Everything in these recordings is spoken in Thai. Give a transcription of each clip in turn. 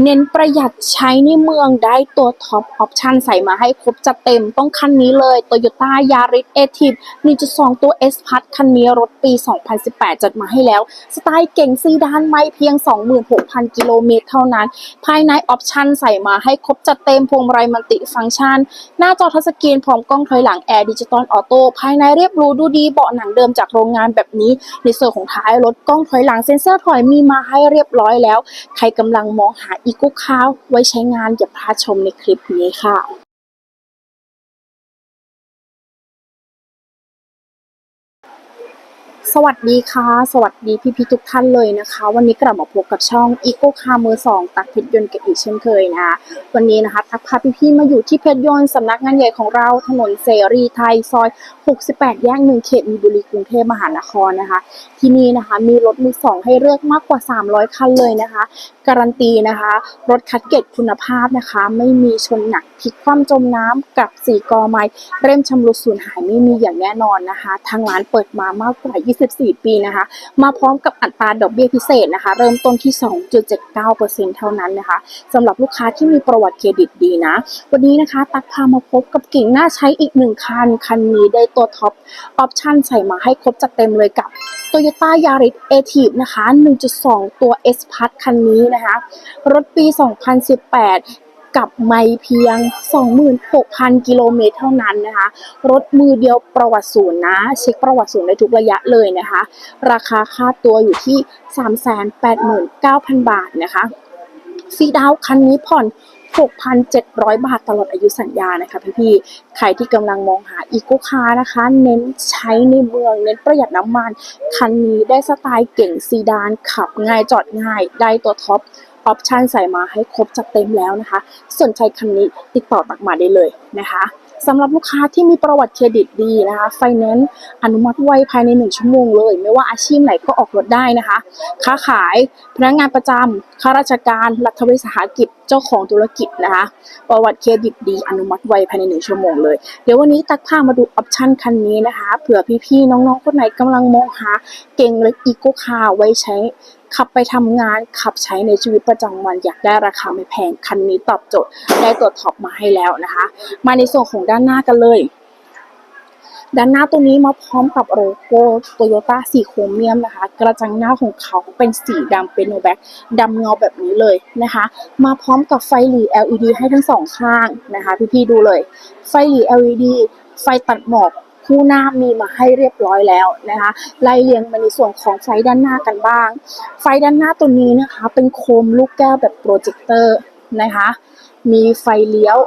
เน้นประหยัดใช้ในเมืองได้ตัวท็อปออปชันใส่มาให้ครบจัดเต็มต้องคันนี้เลย Toyota Yaris a t i v 1.2 ตัว S พัดคันนี้รถปี 2018 จัดมาให้แล้ว สไตล์เก่งซีดานไม่เพียง 26,000 กิโลเมตรเท่านั้น ภายในออปชันใส่มาให้ครบจัดเต็มพวงมาลัยมัลติฟังก์ชัน หน้าจอทัชสกรีนพร้อมกล้องถอยหลังแอร์ดิจิตอลออโต้ภายในเรียบรูดูดีเบาะหนังเดิมจากโรงงานแบบนี้ ในส่วนของท้ายรถกล้องถอยหลังเซ็นเซอร์ถอยมีมาให้เรียบร้อยแล้ว ใครกำลังมองหาอีโก้คาวไว้ใช้งานอย่าพลาดชมในคลิปนี้ค่ะ สวัสดีค่ะ สวัสดีพี่พี่ทุกท่านเลยนะคะ วันนี้กลับมาพบกับช่อง Eco Car มือสองตักเพชรยนต์กันอีกเช่นเคยนะคะวันนี้นะคะทักพาพี่พี่มาอยู่ที่เพชรยนต์สำนักงานใหญ่ของเราถนนเสรีไทยซอย 68 แยกหนึ่งเขตมีบุรีกรุงเทพมหานครนะคะ ที่นี่นะคะมีรถมือสองให้เลือกมากกว่า 300 คันเลยนะคะ การันตีนะคะ รถคัดเกรดคุณภาพนะคะ ไม่มีชนหนักพลิกคว่ำจมน้ำกับสีกอไม้เร่มชำรุดสูญหายไม่มีอย่างแน่นอนนะคะ ทางร้านเปิดมามากกว่า 20 24 ปีนะคะ มาพร้อมกับอัตราดอกเบี้ยพิเศษนะคะ เริ่มต้นที่ 2.79%เท่านั้นนะคะสำหรับลูกค้าที่มีประวัติเครดิตดีนะ วันนี้นะคะ ตักพามาพบกับกิ่งน่าใช้อีกหนึ่งคัน คันนี้ได้ตัวท็อปออปชั่นใส่มาให้ครบจัดเต็มเลยกับ Toyota Yaris a t i v นะคะ 1.2 ตัว S p a s คันนี้นะคะ รถปี 2018 กับไม่เพียง 26,000 กิโลเมตรเท่านั้นนะคะ รถมือเดียวประวัติศูนย์นะ เช็คประวัติศูนย์ได้ทุกระยะเลยนะคะ ราคาค่าตัวอยู่ที่ 389,000 บาทนะคะฟรีดาวคันนี้ผ่อน 6,700 บาทตลอดอายุสัญญานะคะพี่ๆ ใครที่กำลังมองหาอีโ c คาร์นะคะ เน้นใช้ในเมือง เน้นประหยัดน้ำมัน คันนี้ได้สไตล์เก่งซีดาน ขับง่ายจอดง่าย ได้ตัวท็อป ออปชันใส่มาให้ครบจัดเต็มแล้วนะคะ สนใจคันนี้ติดต่อตักมาได้เลยนะคะสำหรับลูกค้าที่มีประวัติเครดิตดีนะคะไฟแนนซ์อนุมัติไวภายใน 1 ชั่วโมงเลย ไม่ว่าอาชีพไหนก็ออกรถได้นะคะ ค้าขายพนักงานประจำข้าราชการ รัฐวิสาหกิจเจ้าของธุรกิจนะคะ ประวัติเครดิตดี อนุมัติไวภายในหนึ่งชั่วโมงเลย เดี๋ยววันนี้ตักพามาดูออปชันคันนี้นะคะเผื่อพี่ๆน้องๆคนไหนกำลังมองหาเก่งเลยอีโก้คาไว้ใช้ ขับไปทำงานขับใช้ในชีวิตประจำวันอยากได้ราคาไม่แพงคันนี้ตอบโจทย์ได้ตัวท็อปมาให้แล้วนะคะ มาในส่วนของด้านหน้ากันเลยด้านหน้าตัวนี้มาพร้อมกับโลโก้โตโยต้าสีโครเมียมนะคะ กระจังหน้าของเขาเป็นสีดำเป็นโนแบ็กดำเงาแบบนี้เลยนะคะ มาพร้อมกับไฟหลี LED ให้ทั้งสองข้างนะคะ พี่ๆดูเลย ไฟหลี LED ไฟตัดหมอก คู่หน้ามีมาให้เรียบร้อยแล้วนะคะไล่เรียงมาในส่วนของไฟด้านหน้ากันบ้าง ไฟด้านหน้าตัวนี้นะคะ เป็นโคมลูกแก้วแบบโปรเจคเตอร์นะคะ มีไฟเลี้ยว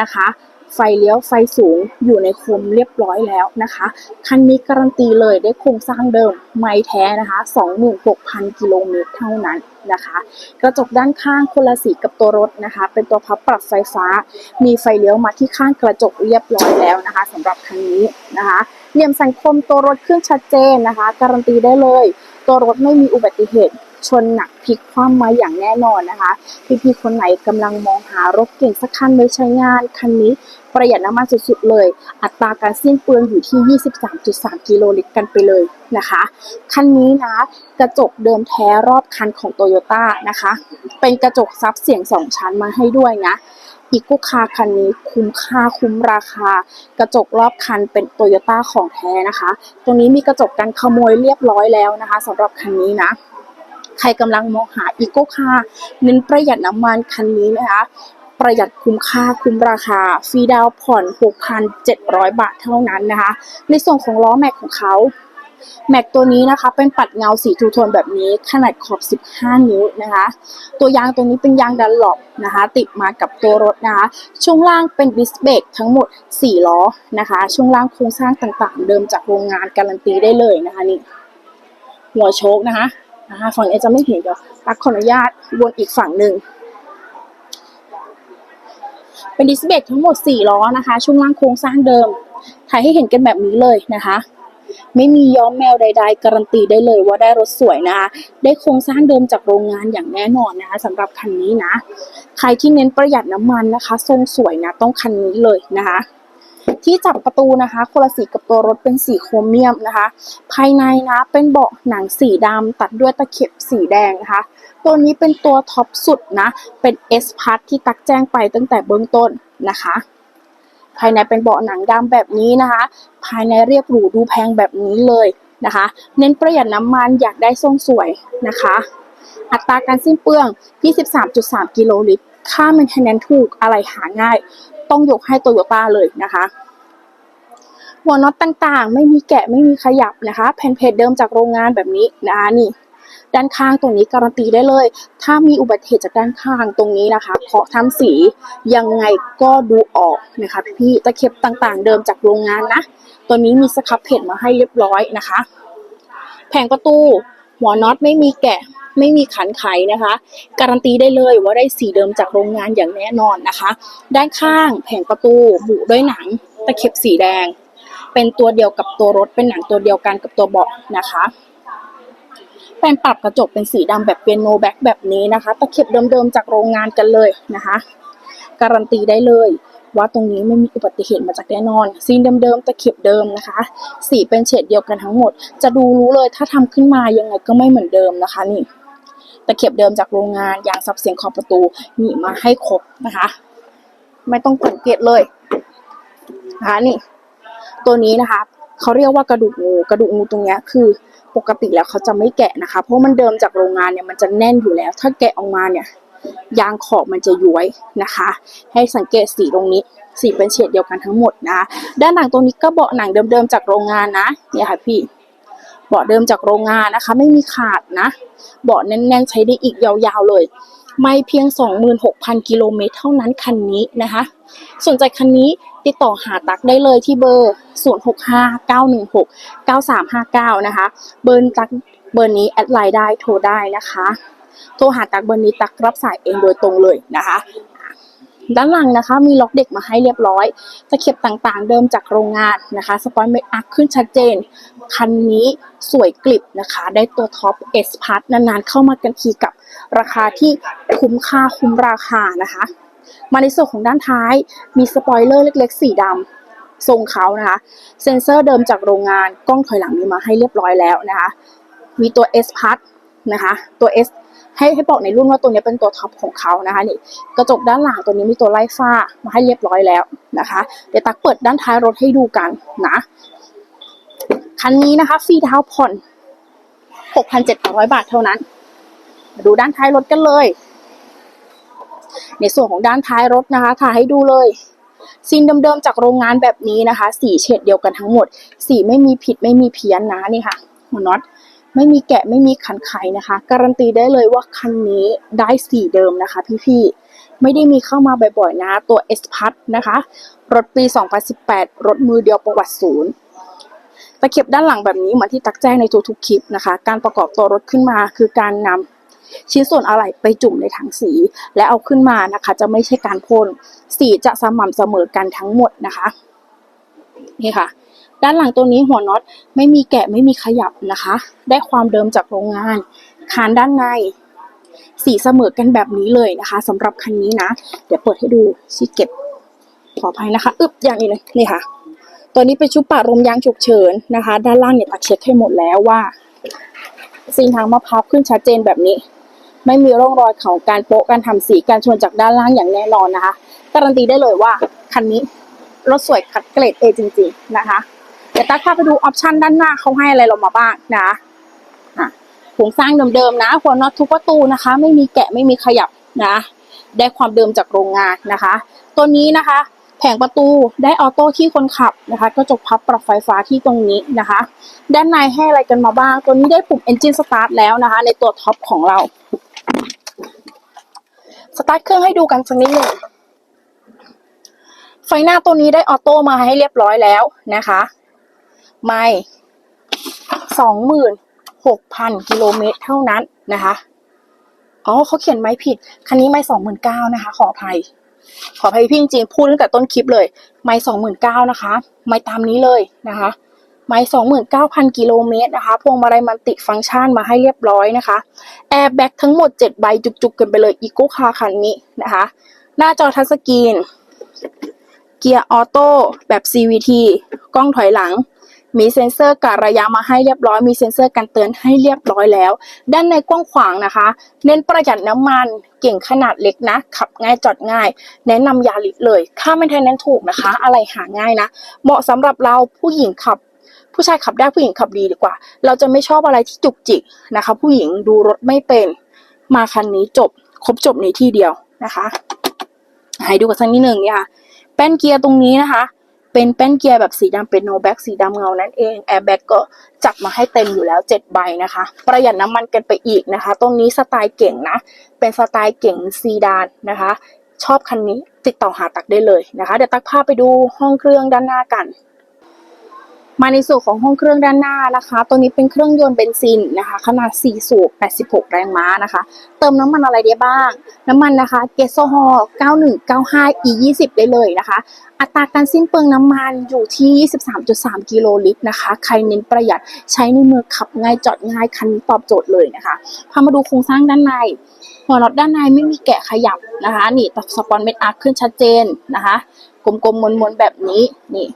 นะคะ ไฟเลี้ยวไฟสูงอยู่ในคมเรียบร้อยแล้วนะคะ คันนี้การันตีเลยได้โครงสร้างเดิมไม่แท้นะคะ 26,000 กิโลเมตรเท่านั้นนะคะ กระจกด้านข้างคนละสีกับตัวรถนะคะ เป็นตัวพับปรับไฟฟ้า มีไฟเลี้ยวมาที่ข้างกระจกเรียบร้อยแล้วนะคะสำหรับคันนี้นะคะเหลี่ยมสังคมตัวรถขึ้นชัดเจนนะคะ การันตีได้เลย ตัวรถไม่มีอุบัติเหตุ ชนหนักพลิกคว่ำมาอย่างแน่นอนนะคะ พี่ๆคนไหนกำลังมองหารถเก่งสักคันไว้ใช้งานคันนี้ประหยัดน้ำมันสุดๆเลย อัตราการสิ้นเปลืองอยู่ที่ 23.3 กิโลลิตรกันไปเลยนะคะ คันนี้นะ กระจกเดิมแท้รอบคันของโตโยต้านะคะ เป็นกระจกซับเสียง 2 ชั้นมาให้ด้วยนะ อีโกคาร์คันนี้คุ้มค่าคุ้มราคา กระจกรอบคันเป็นโตโยต้าของแท้นะคะ ตรงนี้มีกระจกกันขโมยเรียบร้อยแล้วนะคะสำหรับคันนี้นะใครกำลังมองหาอีโกคาร์เน้นประหยัดน้ำมันคันนี้นะคะประหยัดคุ้มค่าคุ้มราคาฟรีดาวผ่อน 6,700 บาทเท่านั้นนะคะ ในส่วนของล้อแม็กของเขา แม็กตัวนี้นะคะเป็นปัดเงาสีทูโทนแบบนี้ขนาดขอบ 15 นิ้วนะคะ ตัวยางตัวนี้เป็นยางดันหลบนะคะ ติดมากับตัวรถนะคะ ช่วงล่างเป็นดิสเบรกทั้งหมด 4 ล้อนะคะ ช่วงล่างโครงสร้างต่างๆ เดิมจากโรงงานการันตีได้เลยนะคะนี่หัวโชคนะคะนะคะฝั่งนี้จะไม่เห็นเดี๋ยวตักขออนุญาตวนอีกฝั่งหนึ่งเป็นดิสเบรกทั้งหมด 4 ล้อนะคะ ช่วงล่างโครงสร้างเดิมถ่ายให้เห็นกันแบบนี้เลยนะคะ ไม่มีย้อมแมวใด ๆ การันตีได้เลยว่าได้รถสวยนะคะ ได้โครงสร้างเดิมจากโรงงานอย่างแน่นอนนะคะสำหรับคันนี้นะ ใครที่เน้นประหยัดน้ำมันนะคะ ทรงสวยนะต้องคันนี้เลยนะคะที่จับประตูนะคะคนละสีกับตัวรถเป็นสีโครเมียมนะคะ ภายในนะเป็นเบาะหนังสีดำตัดด้วยตะเข็บสีแดงนะคะ ตัวนี้เป็นตัวท็อปสุดนะ เป็น S พัทที่ตักแจ้งไปตั้งแต่เบื้องต้นนะคะ ภายในเป็นเบาะหนังดำแบบนี้นะคะ ภายในเรียบหรูดูแพงแบบนี้เลยนะคะ เน้นประหยัดน้ำมันอยากได้ทรงสวยนะคะ อัตราการสิ้นเปลือง 23.3 กิโลลิตร ค่า maintenance ถูกอะไรหาง่าย ต้องยกให้โตโยต้าเลยนะคะหัวน็อตต่างๆ ไม่มีแกะไม่มีขยับนะคะ แผ่นเพจเดิมจากโรงงานแบบนี้นะคะนี่ ด้านข้างตรงนี้การันตีได้เลย ถ้ามีอุบัติเหตุจากด้านข้างตรงนี้นะคะเคาะทำสียังไงก็ดูออกนะคะพี่ๆตะเข็บต่างๆ เดิมจากโรงงานนะ ตัวนี้มีสครับเพจมาให้เรียบร้อยนะคะ แผงประตูหัวน็อตไม่มีแกะไม่มีขันไขนะคะ การันตีได้เลยว่าได้สีเดิมจากโรงงานอย่างแน่นอนนะคะ ด้านข้างแผงประตูบุด้วยหนังตะเข็บสีแดง เป็นตัวเดียวกับตัวรถเป็นหนังตัวเดียวกันกับตัวเบาะนะคะ แผ่นปรับกระจกเป็นสีดำแบบเปียโนแบ็คแบบนี้นะคะ ตะเข็บเดิมๆจากโรงงานกันเลยนะคะ การันตีได้เลย ว่าตรงนี้ไม่มีอุบัติเหตุมาจากแน่นอนซีนเดิมๆตะเข็บเดิมนะคะ สีเป็นเฉดเดียวกันทั้งหมด จะดูรู้เลยถ้าทำขึ้นมายังไงก็ไม่เหมือนเดิมนะคะนี่ตะเข็บเดิมจากโรงงานยางซับเสียงขอบประตูมีมาให้ครบนะคะ ไม่ต้องสังเกตเลยนะคะนี่ ตัวนี้นะคะ เขาเรียกว่ากระดูกงูกระดูกงูตรงเนี้ยคือปกติแล้วเขาจะไม่แกะนะคะ เพราะมันเดิมจากโรงงานเนี่ยมันจะแน่นอยู่แล้ว ถ้าแกะออกมาเนี่ยยางขอบมันจะย้วยนะคะ ให้สังเกตสีตรงนี้สีเป็นเฉดเดียวกันทั้งหมดนะคะด้านหลังตรงนี้ก็เบาะหนังเดิมๆจากโรงงานนะเนี่ยค่ะพี่เบาะเดิมจากโรงงานนะคะ ไม่มีขาดนะเบาะแน่นๆใช้ได้อีกยาวๆเลย ไม่เพียง 26,000 กิโลเมตรเท่านั้นคันนี้นะคะ สนใจคันนี้ติดต่อหาตักได้เลยที่เบอร์ 0659169359 นะคะ เบอร์ตักเบอร์นี้แอดไลน์ได้โทรได้นะคะ โทรหาตักเบอร์นี้ตักรับสายเองโดยตรงเลยนะคะ ด้านหลังนะคะมีล็อกเด็กมาให้เรียบร้อยตะเข็บต่างๆ เดิมจากโรงงานนะคะสปอยล์เมคอัพขึ้นชัดเจน คันนี้สวยกลิบนะคะ ได้ตัวท็อป S พ a r t นานๆ เข้ามากันทีกับราคาที่คุ้มค่าคุ้มราคานะคะ มาในส่วนของด้านท้ายมีสปอยเลอร์เล็กๆ สีดำทรงเขานะคะ เซ็นเซอร์เดิมจากโรงงานกล้องถอยหลังมีมาให้เรียบร้อยแล้วนะคะ มีตัว S p a r t นะคะ ตัว S ให้ให้บอกในรุ่นว่าตัวนี้เป็นตัวท็อปของเขานะคะนี่กระจกด้านหลังตัวนี้มีตัวไล่ฟ้ามาให้เรียบร้อยแล้วนะคะ เดี๋ยวตักเปิดด้านท้ายรถให้ดูกันนะคันนี้นะคะฟรีดาวผ่อน 6,700 บาทเท่านั้น มาดูด้านท้ายรถกันเลย ในส่วนของด้านท้ายรถนะคะถ่ายให้ดูเลยซีนเดิมๆจากโรงงานแบบนี้นะคะ สีเฉดเดียวกันทั้งหมด สีไม่มีผิดไม่มีเพี้ยนนะนี่ค่ะหัวน็อต ไม่มีแกะไม่มีขันไขนะคะ การันตีได้เลยว่าคันนี้ได้สีเดิมนะคะ พี่ๆไม่ได้มีเข้ามาบ่อยๆนะตัว S พัทนะคะ รถปี 2018 รถมือเดียวประวัติศูนย์ตะเข็บด้านหลังแบบนี้เหมือนที่ตักแจ้งในทุกๆคลิปนะคะ การประกอบตัวรถขึ้นมาคือการนำชิ้นส่วนอะไหล่ไปจุ่มในถังสี และเอาขึ้นมานะคะ จะไม่ใช่การพ่นสีจะสม่ำเสมอกันทั้งหมดนะคะ นี่ค่ะ ด้านหลังตัวนี้หัวน็อตไม่มีแกะไม่มีขยับนะคะ ได้ความเดิมจากโรงงาน คานด้านใน สีเสมอกันแบบนี้เลยนะคะสำหรับคันนี้นะ เดี๋ยวเปิดให้ดูซีเก็บขออภัยนะคะ อึบอย่างนี้เลยนี่ค่ะ ตัวนี้เป็นชุดปะลมยางฉุกเฉินนะคะ ด้านล่างเนี่ยตักเช็คให้หมดแล้วว่าซีนทางมะพร้าวขึ้นชัดเจนแบบนี้ ไม่มีร่องรอยของการโปะการทำสีการชนจากด้านล่างอย่างแน่นอนนะคะ การันตีได้เลยว่าคันนี้รถสวยคัดเกรดเอจริงๆนะคะ ดี๋ยวตักพาไปดูออปชันด้านหน้าเขาให้อะไรเรามาบ้างนะอะโครงสร้างเดิมๆนะหัวน็อตทุกประตูนะคะ ไม่มีแกะไม่มีขยับนะ ได้ความเดิมจากโรงงานนะคะ ตัวนี้นะคะ แผงประตูได้ออโต้ที่คนขับนะคะกระจกพับปรับไฟฟ้าที่ตรงนี้นะคะ ด้านในให้อะไรกันมาบ้าง ตัวนี้ได้ปุ่ม Engine Start แล้วนะคะ ในตัวท็อปของเราสตาร์ทเครื่องให้ดูกันสักนิดหนึ่งไฟหน้าตัวนี้ได้ออโต้มาให้เรียบร้อยแล้วนะคะ ไม่สองหมื่นหกพันกิโลเมตรเท่านั้นนะคะ อ๋อเขาเขียนไม่ผิด คันนี้ไม่สองหมื่นเก้านะคะ ขออภัย ขออภัยพี่จริงๆพูดตั้งแต่ต้นคลิปเลย ไม่สองหมื่นเก้านะคะ ไม่ตามนี้เลยนะคะไม่สองหมื่นเก้าพันกิโลเมตรนะคะ พวงมาลัยมันติฟังก์ชันมาให้เรียบร้อยนะคะ แอร์แบ็กทั้งหมดเจ็ดใบจุกๆกันไปเลยอีโก้คาร์คันนี้นะคะ หน้าจอทัชสกรีน เกียร์ออโต้แบบ CVT กล้องถอยหลัง มีเซ็นเซอร์กะระยะมาให้เรียบร้อย มีเซ็นเซอร์การเตือนให้เรียบร้อยแล้ว ด้านในกว้างขวางนะคะ เน้นประหยัดน้ำมัน เก่งขนาดเล็กนะ ขับง่ายจอดง่าย แนะนำยาลิสเลย ค่าไม่แทนนั้นถูกนะคะ อะไรหาง่ายนะ เหมาะสำหรับเราผู้หญิงขับผู้ชายขับได้ผู้หญิงขับดีดีกว่า เราจะไม่ชอบอะไรที่จุกจิกนะคะ ผู้หญิงดูรถไม่เป็น มาคันนี้จบ ครบจบในที่เดียวนะคะ ให้ดูกันสักนิดหนึ่งเนี่ยค่ะแป้นเกียร์ตรงนี้นะคะ เป็นแป้นเกียร์แบบสีดำเป็นโนแบ็กสีดำเงานั่นเองแอร์แบ็กก็จัดมาให้เต็มอยู่แล้ว 7 ใบนะคะ ประหยัดน้ำมันกันไปอีกนะคะ ตรงนี้สไตล์เก่งนะ เป็นสไตล์เก่งซีดานนะคะ ชอบคันนี้ติดต่อหาตักได้เลยนะคะ เดี๋ยวตักพาไปดูห้องเครื่องด้านหน้ากัน มาในส่วนของห้องเครื่องด้านหน้านะคะ ตัวนี้เป็นเครื่องยนต์เบนซินนะคะ ขนาด 4 สูบ 86 แรงม้านะคะ เติมน้ำมันอะไรได้บ้าง น้ำมันนะคะ เกสโซฮอล์9195 e 20 ได้เลยนะคะ อัตราการสิ้นเปลืองน้ำมันอยู่ที่ 23.3 กิโลลิตรนะคะ ใครเน้นประหยัดใช้ในเมืองขับง่ายจอดง่ายคันนี้ตอบโจทย์เลยนะคะ พามาดูโครงสร้างด้านใน หัวน็อตด้านในไม่มีแกะขยับนะคะ นี่ตัดสปอนเม็ดอาร์คขึ้นชัดเจนนะคะ กลมๆมนๆแบบนี้นี่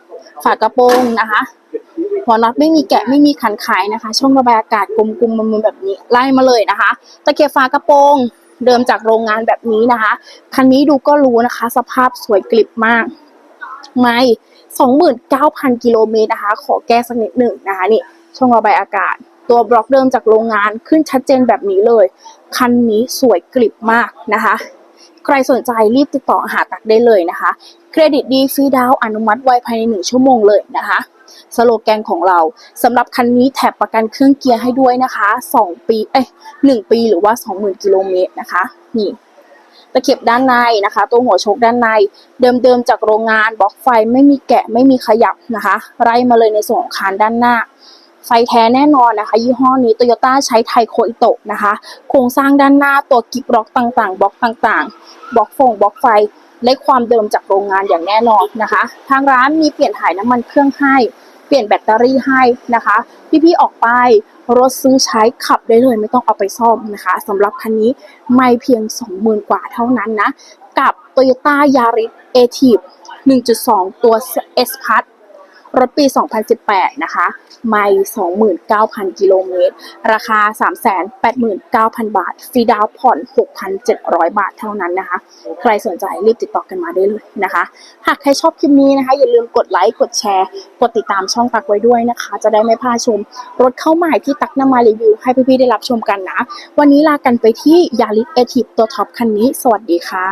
ฝากระโปรงนะคะหัวน็อตไม่มีแกะไม่มีขันไขนะคะ ช่องระบายอากาศกลมๆมนๆแบบนี้ไล่มาเลยนะคะ ตะเกียบฝากระโปรงเดิมจากโรงงานแบบนี้นะคะคันนี้ดูก็รู้นะคะ สภาพสวยกลิบมาก ไม่สองหมื่นเก้าพันกิโลเมตรนะคะ ขอแก้สักนิดหนึ่งนะคะนี่ช่องระบายอากาศ ตัวบล็อกเดิมจากโรงงานขึ้นชัดเจนแบบนี้เลย คันนี้สวยกลิบมากนะคะ ใครสนใจรีบติดต่อหาตักได้เลยนะคะ เครดิตดีฟรีดาวน์อนุมัติไวภายในหนึ่งชั่วโมงเลยนะคะสโลแกนของเราสำหรับคันนี้แถบประกันเครื่องเกียร์ให้ด้วยนะคะ 2 ปีเอ้ย1ปีหรือว่า 20,000กิโลเมตรนะคะ นี่ตะเข็บด้านในนะคะ ตัวหัวชคด้านใน เดิมๆจากโรงงานบล็อกไฟไม่มีแกะไม่มีขยับนะคะ ไล่มาเลยในส่วนของคานด้านหน้า ไฟแท้แน่นอนนะคะ ยี่ห้อนี้โตโยต้าใช้ไทโคอิโตะนะคะ โครงสร้างด้านหน้าตัวกิบบล็อกต่างๆบล็อกต่างๆบล็อกฟงบล็อกไฟและความเดิมจากโรงงานอย่างแน่นอนนะคะ ทางร้านมีเปลี่ยนถ่ายน้ำมันเครื่องให้ เปลี่ยนแบตเตอรี่ให้นะคะ พี่ๆออกไปรถซื้อใช้ขับได้เลยไม่ต้องเอาไปซ่อมนะคะสำหรับคันนี้ไม่เพียง 20,000 กว่าเท่านั้นนะ กับ Toyota Yaris a t i v 1.2 ตัว S p a s รถปี 2018 นะคะ ไม่29,000 กิโลเมตร ราคา 389,000 บาท ฟรีดาวผ่อน 6,700 บาทเท่านั้นนะคะ ใครสนใจรีบติดต่อกันมาได้เลยนะคะ หากใครชอบคลิปนี้นะคะ อย่าลืมกดไลค์ กดแชร์ กดติดตามช่องตักไว้ด้วยนะคะ จะได้ไม่พลาดชม รถเข้าใหม่ที่ตักนำมารีวิว ให้พี่ๆได้รับชมกันนะ วันนี้ลากันไปที่ยาริสเอทีฟตัวท็อปคันนี้ สวัสดีค่ะ